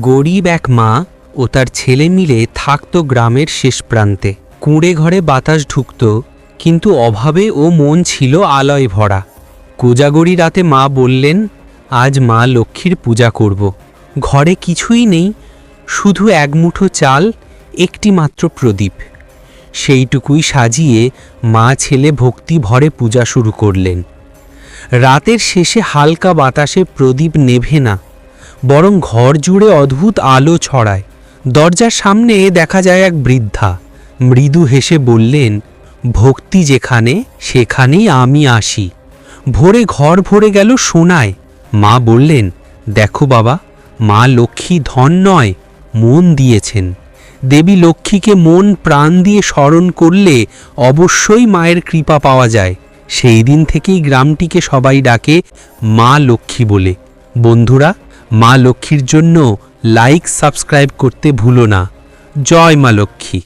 গরিব এক মা ও তার ছেলে মিলে থাকত গ্রামের শেষ প্রান্তে। কুঁড়ে ঘরে বাতাস ঢুকত, কিন্তু অভাবে ও মন ছিল আলয় ভরা। কোজাগরি রাতে মা বললেন, আজ মা লক্ষ্মীর পূজা করব। ঘরে কিছুই নেই, শুধু এক মুঠো চাল, একটি মাত্র প্রদীপ। সেইটুকুই সাজিয়ে মা ছেলে ভক্তি ভরে পূজা শুরু করলেন। রাতের শেষে হালকা বাতাসে প্রদীপ নেভে না বরং ঘর জুড়ে অদ্ভুত আলো ছড়ায়। দরজার সামনে দেখা যায় এক বৃদ্ধা। মৃদু হেসে বললেন, ভক্তি যেখানে, সেখানেই আমি আসি। ভোরে ঘর ভরে গেল সোনায়। মা বললেন, দেখো বাবা, মা লক্ষ্মী ধন নয়, মন দিয়েছেন। দেবী লক্ষ্মীকে মন প্রাণ দিয়ে স্মরণ করলে অবশ্যই মায়ের কৃপা পাওয়া যায়। সেই দিন থেকেই গ্রামটিকে সবাই ডাকে মা লক্ষ্মী বলে। বন্ধুরা মা লক্ষ্মীর জন্য লাইক সাবস্ক্রাইব করতে ভুলো না। জয় মা লক্ষ্মী।